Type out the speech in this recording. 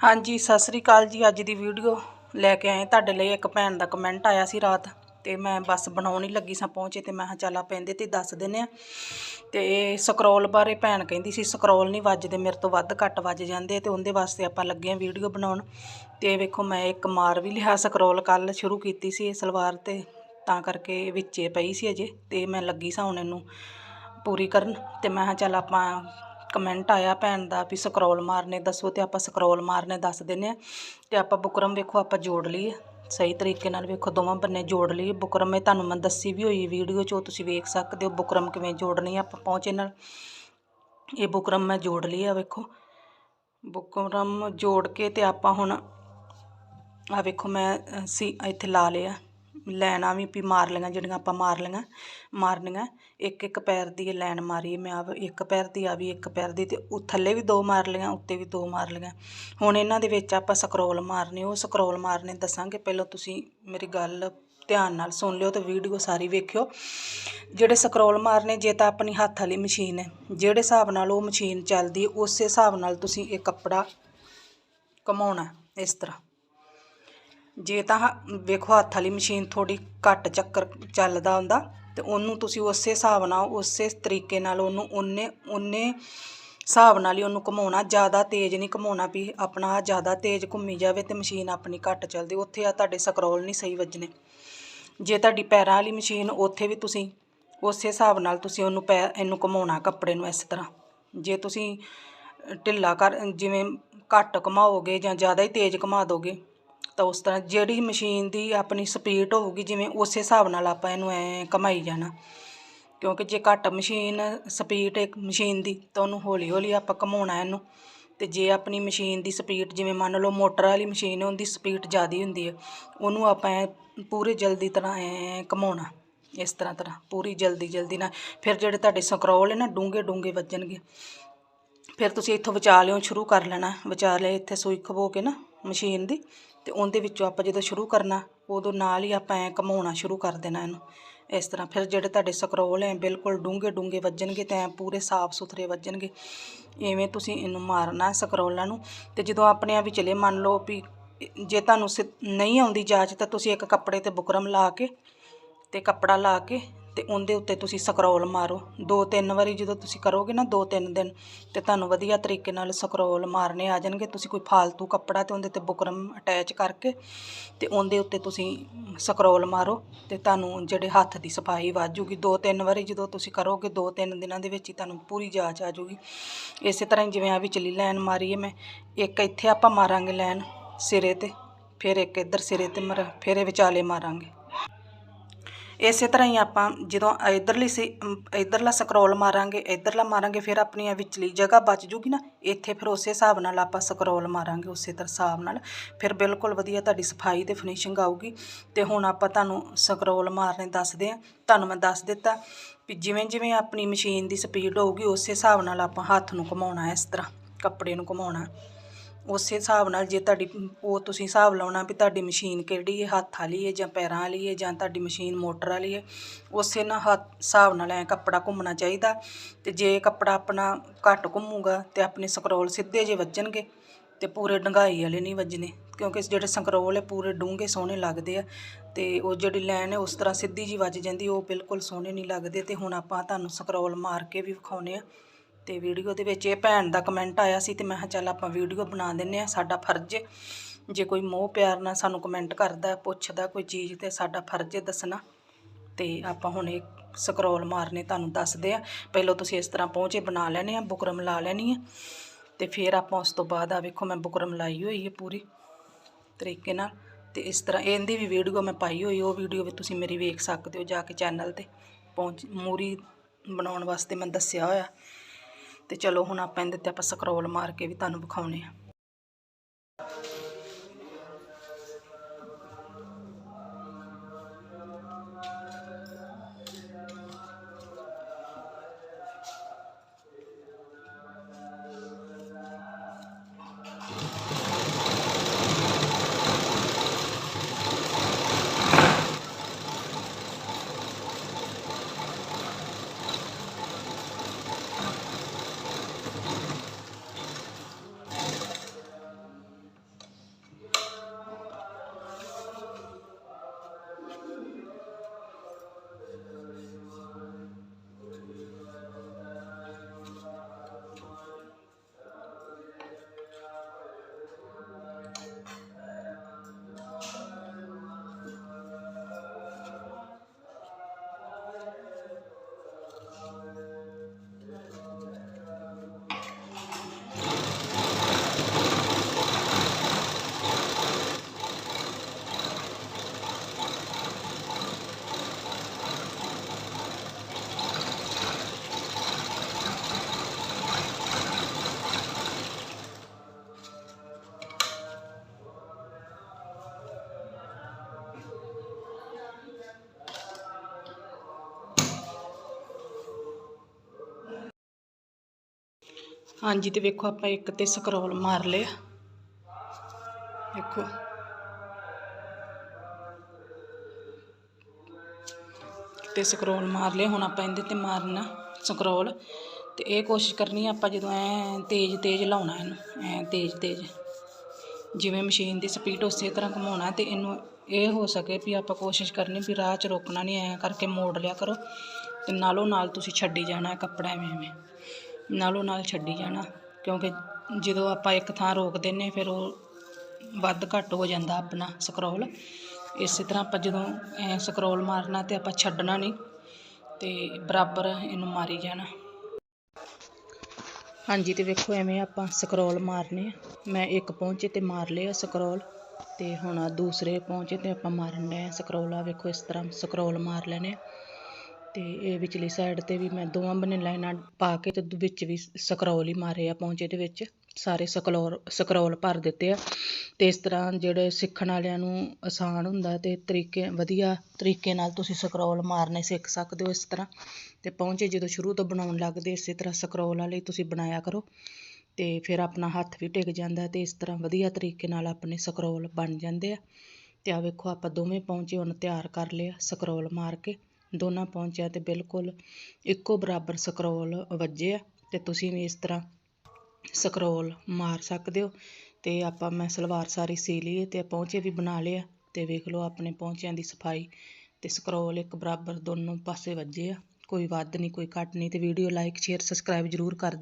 ਹਾਂਜੀ, ਸਤਿ ਸ੍ਰੀ ਅਕਾਲ ਜੀ, ਅੱਜ ਦੀ ਵੀਡੀਓ ਲੈ ਕੇ ਆਏ ਤੁਹਾਡੇ ਲਈ ਇੱਕ ਭੈਣ ਦਾ ਕਮੈਂਟ ਆਇਆ ਸੀ ਰਾਤ ਤੇ ਮੈਂ ਬਸ ਬਣਾਉਣ ਹੀ ਲੱਗੀ ਸਾਂ, ਪਹੁੰਚੇ ਤੇ ਮੈਂ ਕਿਹਾ ਚੱਲ ਆਪਾਂ ਇਹਦੇ ਤੇ ਦੱਸ ਦਿੰਨੇ ਆ ਤੇ ਸਕਰੋਲ ਬਾਰੇ ਭੈਣ ਕਹਿੰਦੀ ਸੀ ਸਕਰੋਲ ਨਹੀਂ ਵੱਜਦੇ, ਮੇਰੇ ਤੋਂ ਵੱਧ ਘੱਟ ਵੱਜ ਜਾਂਦੇ ਤੇ ਉਹਦੇ ਵਾਸਤੇ ਆਪਾਂ ਲੱਗੇ ਆ ਵੀਡੀਓ ਬਣਾਉਣ। ਤੇ ਵੇਖੋ, ਮੈਂ ਇੱਕ ਮਾਰ ਵੀ ਲਿਆ ਸਕਰੋਲ ਕੱਲ ਸ਼ੁਰੂ ਕੀਤੀ ਸੀ ਇਹ ਸਲਵਾਰ ਤੇ, ਤਾਂ ਕਰਕੇ ਵਿੱਚੇ ਪਈ ਸੀ ਅਜੇ ਤੇ ਮੈਂ ਲੱਗੀ ਸਾਂ ਹੁਣ ਇਹਨੂੰ ਪੂਰੀ ਕਰਨ ਤੇ ਮੈਂ ਕਿਹਾ ਚੱਲ ਆਪਾਂ ਕਮੈਂਟ ਆਇਆ ਭੈਣ ਦਾ ਵੀ ਸਕਰੋਲ ਮਾਰਨੇ, ਦੱਸੋ ਤੇ ਆਪਾਂ ਸਕਰੋਲ ਮਾਰਨੇ ਦੱਸ ਦਿੰਨੇ ਆ। ਤੇ ਆਪਾਂ ਬੁਕਰਮ ਵੇਖੋ, ਆਪਾਂ ਜੋੜ ਲਈਏ। ਸਹੀ ਤਰੀਕੇ ਨਾਲ ਵੇਖੋ, ਦੋਵਾਂ ਬੰਨੇ ਜੋੜ ਲਈਏ। ਬੁਕਰਮ ਇਹ ਤੁਹਾਨੂੰ ਮੈਂ ਦੱਸੀ ਵੀ ਹੋਈ ਵੀਡੀਓ 'ਚ, ਉਹ ਤੁਸੀਂ ਵੇਖ ਸਕਦੇ ਹੋ ਬੁਕਰਮ ਕਿਵੇਂ ਜੋੜਨੀ ਆ ਆਪਾਂ ਪਹੁੰਚੇ ਨਾਲ। ਇਹ ਬੁਕਰਮ ਮੈਂ ਜੋੜ ਲਈ ਆ ਵੇਖੋ। ਬੁਕਰਮ ਜੋੜ ਕੇ ਤੇ ਆਪਾਂ ਹੁਣ ਆ ਵੇਖੋ ਮੈਂ ਸੀ, ਇੱਥੇ ਲਾ ਲਿਆ। ਲੈਣਾ ਵੀ ਵੀ ਮਾਰ ਲਈਆਂ, ਜਿਹੜੀਆਂ ਆਪਾਂ ਮਾਰ ਲਈਆਂ, ਮਾਰਨੀਆਂ। ਇੱਕ ਇੱਕ ਪੈਰ ਦੀ ਇਹ ਲਾਈਨ ਮਾਰੀ ਮੈਂ ਆਪ ਇੱਕ ਪੈਰ ਦੀ, ਆ ਵੀ ਇੱਕ ਪੈਰ ਦੀ ਅਤੇ ਉਹ ਥੱਲੇ ਵੀ ਦੋ ਮਾਰ ਲਈਆਂ, ਉੱਤੇ ਵੀ ਦੋ ਮਾਰ ਲਈਆਂ। ਹੁਣ ਇਹਨਾਂ ਦੇ ਵਿੱਚ ਆਪਾਂ ਸਕਰੋਲ ਮਾਰਨੇ, ਉਹ ਸਕਰੋਲ ਮਾਰਨੇ ਦੱਸਾਂਗੇ। ਪਹਿਲਾਂ ਤੁਸੀਂ ਮੇਰੀ ਗੱਲ ਧਿਆਨ ਨਾਲ ਸੁਣ ਲਿਓ ਤੇ ਵੀਡੀਓ ਸਾਰੀ ਵੇਖਿਓ। ਜਿਹੜੇ ਸਕਰੋਲ ਮਾਰਨੇ, ਜੇ ਤਾਂ ਆਪਣੀ ਹੱਥ ਵਾਲੀ ਮਸ਼ੀਨ ਹੈ, ਜਿਹੜੇ ਹਿਸਾਬ ਨਾਲ ਉਹ ਮਸ਼ੀਨ ਚੱਲਦੀ ਹੈ, ਉਸੇ ਹਿਸਾਬ ਨਾਲ ਤੁਸੀਂ ਇਹ ਕੱਪੜਾ ਘੁਮਾਉਣਾ ਇਸ ਤਰ੍ਹਾਂ। ਜੇ ਤਾਂ ਹ- ਵੇਖੋ ਹੱਥ ਵਾਲੀ ਮਸ਼ੀਨ ਥੋੜੀ ਘੱਟ ਚੱਕਰ ਚੱਲਦਾ ਹੁੰਦਾ, ਤੇ ਉਹਨੂੰ ਤੁਸੀਂ ਉਸੇ ਹਿਸਾਬ ਨਾਲ, ਉਸੇ ਤਰੀਕੇ ਨਾਲ ਉਹਨੂੰ ਉਹਨੇ ਉਹਨੇ ਹਿਸਾਬ ਨਾਲ ਹੀ ਉਹਨੂੰ ਘੁਮਾਉਣਾ, ਜ਼ਿਆਦਾ ਤੇਜ਼ ਨਹੀਂ ਘੁਮਾਉਣਾ ਵੀ ਆਪਣਾ ਜ਼ਿਆਦਾ ਤੇਜ਼ ਘੁੰਮੀ ਜਾਵੇ ਤੇ ਮਸ਼ੀਨ ਆਪਣੀ ਘੱਟ ਚੱਲਦੀ। ਉੱਥੇ ਆ ਤੁਹਾਡੇ ਸਕਰੋਲ ਨਹੀਂ ਸਹੀ ਵੱਜਣੇ। ਜੇ ਤੁਹਾਡੀ ਪੈਰਾਂ ਵਾਲੀ ਮਸ਼ੀਨ ਉੱਥੇ ਵੀ ਤੁਸੀਂ ਉਸੇ ਹਿਸਾਬ ਨਾਲ ਤੁਸੀਂ ਉਹਨੂੰ ਪੈ, ਇਹਨੂੰ ਘੁਮਾਉਣਾ ਕੱਪੜੇ ਨੂੰ ਇਸ ਤਰ੍ਹਾਂ। ਜੇ ਤੁਸੀਂ ਢਿੱਲਾ ਕਰ, ਜਿਵੇਂ ਘੱਟ ਘੁਮਾਓਗੇ ਜਾਂ ਜ਼ਿਆਦਾ ਹੀ ਤੇਜ਼ ਘੁਮਾ ਦੋਗੇ ਤਾਂ ਉਸ ਤਰ੍ਹਾਂ ਜਿਹੜੀ ਮਸ਼ੀਨ ਦੀ ਆਪਣੀ ਸਪੀਡ ਹੋਊਗੀ, ਜਿਵੇਂ ਉਸੇ ਹਿਸਾਬ ਨਾਲ ਆਪਾਂ ਇਹਨੂੰ ਐ ਘਮਾਈ ਜਾਣਾ। ਕਿਉਂਕਿ ਜੇ ਘੱਟ ਮਸ਼ੀਨ, ਸਪੀਡ ਇੱਕ ਮਸ਼ੀਨ ਦੀ, ਤਾਂ ਉਹਨੂੰ ਹੌਲੀ ਹੌਲੀ ਆਪਾਂ ਘਮਾਉਣਾ ਇਹਨੂੰ। ਤੇ ਜੇ ਆਪਣੀ ਮਸ਼ੀਨ ਦੀ ਸਪੀਡ, ਜਿਵੇਂ ਮੰਨ ਲਓ ਮੋਟਰ ਵਾਲੀ ਮਸ਼ੀਨ ਹੈ, ਉਹਦੀ ਸਪੀਡ ਜ਼ਿਆਦੀ ਹੁੰਦੀ ਹੈ, ਉਹਨੂੰ ਆਪਾਂ ਐਂ ਪੂਰੇ ਜਲਦੀ ਤਰ੍ਹਾਂ ਐ ਘਮਾਉਣਾ, ਇਸ ਤਰ੍ਹਾਂ ਤਰ੍ਹਾਂ, ਪੂਰੀ ਜਲਦੀ ਜਲਦੀ ਨਾਲ। ਫਿਰ ਜਿਹੜੇ ਤੁਹਾਡੇ ਸਕਰੋਲ ਹੈ ਨਾ ਡੂੰਘੇ ਡੂੰਘੇ ਵੱਜਣਗੇ। ਫਿਰ ਤੁਸੀਂ ਇੱਥੋਂ ਵਿਚਾਲਿਓਂ ਸ਼ੁਰੂ ਕਰ ਲੈਣਾ, ਵਿਚਾਲੇ ਇੱਥੇ ਸੂਈ ਖਬੋ ਕੇ ਨਾ ਮਸ਼ੀਨ ਦੀ। ਤੇ ਉਹਦੇ ਵਿੱਚੋਂ ਆਪਾਂ ਜਦੋਂ ਸ਼ੁਰੂ ਕਰਨਾ, ਉਦੋਂ ਨਾਲ ਹੀ ਆਪਾਂ ਐ ਘਮਾਉਣਾ ਸ਼ੁਰੂ ਕਰ ਦੇਣਾ ਇਹਨੂੰ। ਇਸ ਤਰ੍ਹਾਂ ਫਿਰ ਜਿਹੜੇ ਤੁਹਾਡੇ ਸਕਰੋਲ ਐ ਬਿਲਕੁਲ ਡੂੰਘੇ ਡੂੰਘੇ ਵੱਜਣਗੇ ਤੇ ਐਂ ਪੂਰੇ ਸਾਫ਼ ਸੁਥਰੇ ਵੱਜਣਗੇ। ਐਵੇਂ ਤੁਸੀਂ ਇਹਨੂੰ ਮਾਰਨਾ ਸਕਰੋਲਾਂ ਨੂੰ ਤੇ ਜਦੋਂ ਆਪਣੇ ਆਪ ਵਿਚਲੇ ਮੰਨ ਲਓ ਵੀ ਜੇ ਤੁਹਾਨੂੰ ਸਿ- ਨਹੀਂ ਆਉਂਦੀ ਜਾਂਚ ਤਾਂ ਤੁਸੀਂ ਇੱਕ ਕੱਪੜੇ ਤੇ ਬੁਕਰਮ ਲਾ ਕੇ ਤੇ ਕੱਪੜਾ ਲਾ ਕੇ ਤੇ ਉਹਦੇ ਉੱਤੇ ਤੁਸੀਂ ਸਕਰੋਲ ਮਾਰੋ। ਦੋ ਤਿੰਨ ਵਾਰੀ ਜਦੋਂ ਤੁਸੀਂ ਕਰੋਗੇ ਨਾ ਦੋ ਤਿੰਨ ਦਿਨ ਤੇ ਤੁਹਾਨੂੰ ਵਧੀਆ ਤਰੀਕੇ ਨਾਲ ਸਕਰੋਲ ਮਾਰਨੇ ਆ ਜਾਣਗੇ। ਤੁਸੀਂ ਕੋਈ ਫਾਲਤੂ ਕੱਪੜਾ ਤੇ ਉਹਦੇ ਤੇ ਬੁਕਰਮ ਅਟੈਚ ਕਰਕੇ ਤੇ ਉਹਦੇ ਉੱਤੇ ਤੁਸੀਂ ਸਕਰੋਲ ਮਾਰੋ ਤੇ ਤੁਹਾਨੂੰ ਜਿਹੜੇ ਹੱਥ ਦੀ ਸਫ਼ਾਈ ਵਾਜੂਗੀ। ਦੋ ਤਿੰਨ ਵਾਰੀ ਜਦੋਂ ਤੁਸੀਂ ਕਰੋਗੇ ਦੋ ਤਿੰਨ ਦਿਨਾਂ ਦੇ ਵਿੱਚ ਹੀ ਤੁਹਾਨੂੰ ਪੂਰੀ ਜਾਂਚ ਆ ਜਾਊਗੀ। ਇਸੇ ਤਰ੍ਹਾਂ ਹੀ ਜਿਵੇਂ ਆ ਵਿਚਲੀ ਲਾਈਨ ਮਾਰੀ ਹੈ ਮੈਂ, ਇੱਕ ਇੱਥੇ ਆਪਾਂ ਮਾਰਾਂਗੇ ਲਾਈਨ ਸਿਰੇ ਤੇ, ਫਿਰ ਇੱਕ ਇੱਧਰ ਸਿਰੇ ਤੇ ਮਰ, ਫਿਰ ਇਹ ਵਿਚਾਲੇ ਮਾਰਾਂਗੇ। ਇਸੇ ਤਰ੍ਹਾਂ ਹੀ ਆਪਾਂ ਜਦੋਂ ਇਧਰਲੀ ਸੀ ਅਮ, ਇਧਰਲਾ ਸਕਰੋਲ ਮਾਰਾਂਗੇ ਇਧਰਲਾ ਮਾਰਾਂਗੇ ਫਿਰ ਆਪਣੀ ਵਿਚਲੀ ਜਗ੍ਹਾ ਬਚ ਜੂਗੀ ਨਾ ਇੱਥੇ ਫਿਰ ਉਸੇ ਹਿਸਾਬ ਨਾਲ ਆਪਾਂ ਸਕਰੋਲ ਮਾਰਾਂਗੇ ਉਸੇ ਤਰ੍ਹਾਂ ਹਿਸਾਬ ਨਾਲ। ਫਿਰ ਬਿਲਕੁਲ ਵਧੀਆ ਤੁਹਾਡੀ ਸਫ਼ਾਈ ਤੇ ਫਿਨਿਸ਼ਿੰਗ ਆਊਗੀ। ਤੇ ਹੁਣ ਆਪਾਂ ਤੁਹਾਨੂੰ ਸਕਰੋਲ ਮਾਰਨੇ ਦੱਸਦੇ ਆ ਤੁਹਾਨੂੰ ਮੈਂ ਦੱਸ ਦਿੱਤਾ ਵੀ ਜਿਵੇਂ ਜਿਵੇਂ ਆਪਣੀ ਮਸ਼ੀਨ ਦੀ ਸਪੀਡ ਹੋਊਗੀ ਉਸੇ ਹਿਸਾਬ ਨਾਲ ਆਪਾਂ ਹੱਥ ਨੂੰ ਘੁਮਾਉਣਾ ਇਸ ਤਰ੍ਹਾਂ ਕੱਪੜੇ ਨੂੰ ਘੁਮਾਉਣਾ। ਉਸੇ ਹਿਸਾਬ ਨਾਲ ਜੇ ਤੁਹਾਡੀ ਉਹ ਤੁਸੀਂ ਹਿਸਾਬ ਲਾਉਣਾ ਵੀ ਤੁਹਾਡੀ ਮਸ਼ੀਨ ਕਿਹੜੀ ਹੈ, ਹੱਥ ਵਾਲੀ ਹੈ ਜਾਂ ਪੈਰਾਂ ਵਾਲੀ ਹੈ ਜਾਂ ਤੁਹਾਡੀ ਮਸ਼ੀਨ ਮੋਟਰ ਵਾਲੀ ਹੈ, ਉਸੇ ਨਾਲ ਹੱਥ ਹਿਸਾਬ ਨਾਲ ਐ ਕੱਪੜਾ ਘੁੰਮਣਾ ਚਾਹੀਦਾ ਤੇ ਜੇ ਕੱਪੜਾ ਆਪਣਾ ਘੱਟ ਘੁੰਮੂਗਾ ਤੇ ਆਪਣੇ ਸਕਰੋਲ ਸਿੱਧੇ ਜੇ ਵੱਜਣਗੇ ਤੇ ਪੂਰੇ ਡੰਗਾਈ ਵਾਲੇ ਨਹੀਂ ਵੱਜਣੇ, ਕਿਉਂਕਿ ਜਿਹੜੇ ਸਕਰੋਲ ਹੈ ਪੂਰੇ ਡੂੰਘੇ ਸੋਹਣੇ ਲੱਗਦੇ ਆ ਤੇ ਉਹ ਜਿਹੜੀ ਲਾਈਨ ਹੈ ਉਸ ਤਰ੍ਹਾਂ ਸਿੱਧੀ ਜੀ ਵੱਜ ਜਾਂਦੀ, ਉਹ ਬਿਲਕੁਲ ਸੋਹਣੇ ਨਹੀਂ ਲੱਗਦੇ ਤੇ ਹੁਣ ਆਪਾਂ ਤੁਹਾਨੂੰ ਸਕਰੋਲ ਮਾਰ ਕੇ ਵੀ ਵਿਖਾਉਨੇ ਆ ਤੇ ਵੀਡੀਓ ਦੇ ਵਿੱਚ ਇਹ ਭੈਣ ਦਾ ਕਮੈਂਟ ਆਇਆ ਸੀ ਤੇ ਮੈਂ ਕਿਹਾ ਚੱਲ ਆਪਾਂ ਵੀਡੀਓ ਬਣਾ ਦਿੰਨੇ ਆ, ਸਾਡਾ ਫਰਜ਼ ਜੇ ਕੋਈ ਮੋਹ ਪਿਆਰ ਨਾਲ ਸਾਨੂੰ ਕਮੈਂਟ ਕਰਦਾ, ਪੁੱਛਦਾ ਕੋਈ ਚੀਜ਼ ਤੇ ਸਾਡਾ ਫਰਜ਼ ਦੱਸਣਾ। ਤੇ ਆਪਾਂ ਹੁਣ ਇਹ ਸਕਰੋਲ ਮਾਰਨੇ ਤੁਹਾਨੂੰ ਦੱਸਦੇ ਆ। ਪਹਿਲਾਂ ਤੁਸੀਂ ਇਸ ਤਰ੍ਹਾਂ ਪਹੁੰਚੇ, ਬਣਾ ਲੈਣੇ ਆ, ਬੁਕਰਮ ਲਾ ਲੈਣੀ ਹੈ ਤੇ ਫਿਰ ਆਪਾਂ ਉਸ ਤੋਂ ਬਾਅਦ ਆ ਵੇਖੋ, ਮੈਂ ਬੁਕਰਮ ਲਾਈ ਹੋਈ ਹੈ ਪੂਰੀ ਤਰੀਕੇ ਨਾਲ। ਤੇ ਇਸ ਤਰ੍ਹਾਂ ਇਹਦੀ ਵੀ ਵੀਡੀਓ ਮੈਂ ਪਾਈ ਹੋਈ ਉਹ ਵੀਡੀਓ ਵੀ ਤੁਸੀਂ ਮੇਰੀ ਵੇਖ ਸਕਦੇ ਹੋ ਜਾ ਕੇ ਚੈਨਲ ਤੇ। ਪਹੁੰਚ, ਮੂਰੀ ਬਣਾਉਣ ਵਾਸਤੇ ਮੈਂ ਦੱਸਿਆ ਹੋਇਆ। ਤੇ ਚਲੋ ਹੁਣ ਆਪਾਂ ਇਹਦੇ ਤੇ ਆਪਾਂ ਸਕਰੋਲ ਮਾਰ ਕੇ ਵੀ ਤੁਹਾਨੂੰ ਵਿਖਾਉਣੇ ਆ ਹਾਂਜੀ ਤੇ ਵੇਖੋ ਆਪਾਂ ਇੱਕ ਤੇ ਸਕਰੋਲ ਮਾਰ ਲਿਆ। ਦੇਖੋ ਤੇ ਸਕਰੋਲ ਮਾਰ ਲਿਆ, ਹੁਣ ਆਪਾਂ ਇਹਦੇ ਤੇ ਮਾਰਨਾ ਸਕਰੋਲ ਤੇ ਇਹ ਕੋਸ਼ਿਸ਼ ਕਰਨੀ ਆਪਾਂ ਜਦੋਂ ਐ ਤੇਜ਼ ਤੇਜ਼ ਲਾਉਣਾ ਇਹਨੂੰ, ਐ ਤੇਜ਼ ਤੇਜ਼। ਜਿਵੇਂ ਮਸ਼ੀਨ ਦੀ ਸਪੀਡ ਉਸੇ ਤਰ੍ਹਾਂ ਘੁਮਾਉਣਾ ਤੇ ਇਹਨੂੰ ਇਹ ਹੋ ਸਕੇ ਵੀ ਆਪਾਂ ਕੋਸ਼ਿਸ਼ ਕਰਨੀ ਵੀ ਰਾਹ 'ਚ ਰੋਕਣਾ ਨਹੀਂ ਐ ਕਰਕੇ ਮੋੜ ਲਿਆ ਕਰੋ। ਤੇ ਨਾਲੋਂ ਨਾਲ ਤੁਸੀਂ ਛੱਡੀ ਜਾਣਾ ਕੱਪੜਾ ਐਵੇਂ ਐਵੇਂ। ਨਾਲੋਂ ਨਾਲ ਛੱਡੀ ਜਾਣਾ, ਕਿਉਂਕਿ ਜਦੋਂ ਆਪਾਂ ਇੱਕ ਥਾਂ ਰੋਕ ਦਿੰਨੇ ਫਿਰ ਉਹ ਵੱਧ ਘੱਟ ਹੋ ਜਾਂਦਾ ਆਪਣਾ ਸਕਰੋਲ ਇਸੇ ਤਰ੍ਹਾਂ ਆਪਾਂ ਜਦੋਂ ਐਂ ਸਕਰੋਲ ਮਾਰਨਾ ਤੇ ਆਪਾਂ ਛੱਡਣਾ ਨਹੀਂ, ਤੇ ਬਰਾਬਰ ਇਹਨੂੰ ਮਾਰੀ ਜਾਣਾ। ਹਾਂਜੀ, ਤੇ ਵੇਖੋ ਐਵੇਂ ਆਪਾਂ ਸਕਰੋਲ ਮਾਰਨੇ ਆ। ਮੈਂ ਇੱਕ ਪਹੁੰਚੇ ਤੇ ਮਾਰ ਲਿਆ ਸਕਰੋਲ ਤੇ ਹੁਣ ਆਹ ਦੂਸਰੇ ਪਹੁੰਚੇ ਤੇ ਆਪਾਂ ਮਾਰਨ ਡਏ ਸਕਰੋਲ ਆ ਵੇਖੋ ਇਸ ਤਰ੍ਹਾਂ ਸਕਰੋਲ ਮਾਰ ਲੈਣੇ ਆ। ਅਤੇ ਇਹ ਵਿਚਲੀ ਸਾਈਡ ਤੇ ਵੀ ਮੈਂ ਦੋਵਾਂ ਬੰਨੇ ਲਾਈਨਾਂ ਪਾ ਕੇ ਅਤੇ ਵਿੱਚ ਵੀ ਸਕਰੋਲ ਹੀ ਮਾਰੇ ਆ ਪਹੁੰਚੇ ਦੇ ਵਿੱਚ। ਸਾਰੇ ਸਕਰੋਲ ਸਕਰੋਲ ਭਰ ਦਿੱਤੇ ਆ। ਅਤੇ ਇਸ ਤਰ੍ਹਾਂ ਜਿਹੜੇ ਸਿੱਖਣ ਵਾਲਿਆਂ ਨੂੰ ਆਸਾਨ ਹੁੰਦਾ ਅਤੇ ਤਰੀਕੇ, ਵਧੀਆ ਤਰੀਕੇ ਨਾਲ ਤੁਸੀਂ ਸਕਰੋਲ ਮਾਰਨੇ ਸਿੱਖ ਸਕਦੇ ਹੋ ਇਸ ਤਰ੍ਹਾਂ। ਅਤੇ ਪਹੁੰਚੇ ਜਦੋਂ ਸ਼ੁਰੂ ਤੋਂ ਬਣਾਉਣ ਲੱਗਦੇ, ਇਸੇ ਤਰ੍ਹਾਂ ਸਕਰੋਲ ਵਾਲੇ ਤੁਸੀਂ ਬਣਾਇਆ ਕਰੋ। ਅਤੇ ਫਿਰ ਆਪਣਾ ਹੱਥ ਵੀ ਟਿਕ ਜਾਂਦਾ ਅਤੇ ਇਸ ਤਰ੍ਹਾਂ ਵਧੀਆ ਤਰੀਕੇ ਨਾਲ ਆਪਣੇ ਸਕਰੋਲ ਬਣ ਜਾਂਦੇ ਆ। ਅਤੇ ਆ ਵੇਖੋ ਆਪਾਂ ਦੋਵੇਂ ਪਹੁੰਚੇ, ਹੁਣ ਤਿਆਰ ਕਰ ਲਿਆ ਸਕਰੋਲ ਮਾਰ ਕੇ। ਦੋਨਾਂ ਪਹੁੰਚਿਆ ਤੇ ਬਿਲਕੁਲ ਇੱਕੋ ਬਰਾਬਰ ਸਕਰੋਲ ਵੱਜੇ ਆ ਅਤੇ ਤੁਸੀਂ ਵੀ ਇਸ ਤਰ੍ਹਾਂ ਸਕਰੋਲ ਮਾਰ ਸਕਦੇ ਹੋ ਅਤੇ ਆਪਾਂ ਮੈਂ ਸਲਵਾਰ ਸਾਰੀ ਸੀ ਲਈ ਅਤੇ ਪਹੁੰਚੇ ਵੀ ਬਣਾ ਲਿਆ ਅਤੇ ਵੇਖ ਲਓ ਆਪਣੇ ਪਹੁੰਚਿਆਂ ਦੀ ਸਫ਼ਾਈ ਅਤੇ ਸਕਰੋਲ ਇੱਕ ਬਰਾਬਰ ਦੋਨੋਂ ਪਾਸੇ ਵੱਜੇ ਆ। ਕੋਈ ਵੱਧ ਨਹੀਂ, ਕੋਈ ਘੱਟ ਨਹੀਂ ਅਤੇ ਵੀਡੀਓ ਲਾਈਕ ਸ਼ੇਅਰ ਸਬਸਕ੍ਰਾਈਬ ਜ਼ਰੂਰ ਕਰ ਦਿਓ।